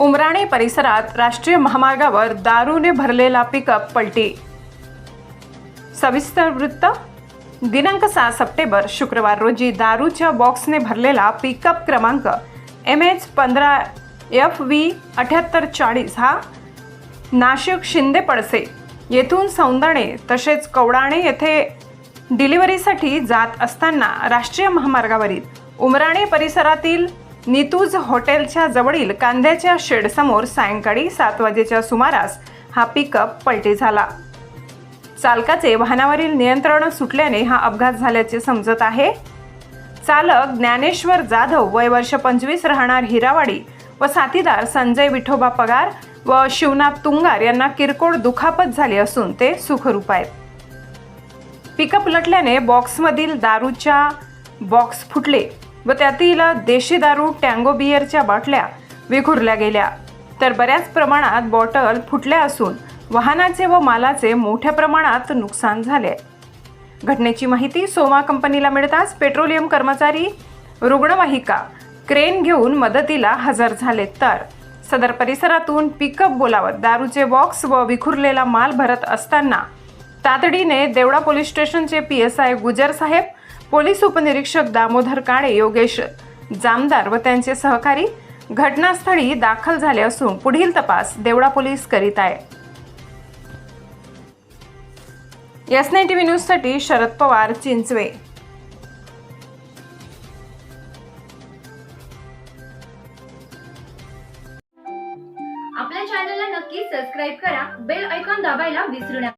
उमराणे परिसरात राष्ट्रीय महामार्गावर दारूने भरलेला पिकअप पलटी. सविस्तर वृत्त दिनांक सहा सप्टेंबर शुक्रवार रोजी दारूच्या बॉक्सने भरलेला पिकअप क्रमांक एम एच पंधरा एफ व्ही अठ्याहत्तर चाळीस हा नाशिक शिंदे पडसे येथून सौंदणे तसेच कवडाणे येथे डिलिव्हरीसाठी जात असताना राष्ट्रीय महामार्गावरील उमराणे परिसरातील नितूज हॉटेलच्या जवळील कांद्याच्या शेडसमोर सायंकाळी सात वाजेच्या सुमारास हा पिकअप पलटी झाला. चालकाचे वाहनावरील नियंत्रण सुटल्याने हा अपघात झाल्याचे समजत आहे. चालक ज्ञानेश्वर जाधव वय वर्ष पंचवीस राहणार हिरावाडी व साथीदार संजय विठोबा पगार व शिवनाथ तुंगार यांना किरकोळ दुखापत झाली असून ते सुखरूप आहेत. पिकअप लटल्याने बॉक्समधील दारूच्या बॉक्स फुटले. व त्यातील देशी दारू टँगो बियरच्या बाटल्या विखुरल्या गेल्या. तर बऱ्याच प्रमाणात बॉटल फुटल्या असून वाहनाचे व मालाचे मोठ्या प्रमाणात नुकसान झाले. घटनेची माहिती सोमा कंपनीला मिळताच पेट्रोलियम कर्मचारी रुग्णवाहिका क्रेन घेऊन मदतीला हजर झाले तर सदर परिसरातून पिकअप बोलावत दारूचे बॉक्स व विखुरलेला माल भरत असताना तातडीने देवडा पोलीस स्टेशनचे पी एस आय गुजर साहेब पोलीस उपनिरीक्षक दामोदर काळे योगेश जामदार व त्यांचे सहकारी घटनास्थळी दाखल झाले असून पुढील तपास देवडा पोलीस करीत आहे. एस नाईन टी व्ही न्यूजसाठी शरद पवार चिंचवे. आपल्या चॅनलला नक्की सबस्क्राईब करा. बेल ऐकॉन दाबायला विसरू नका.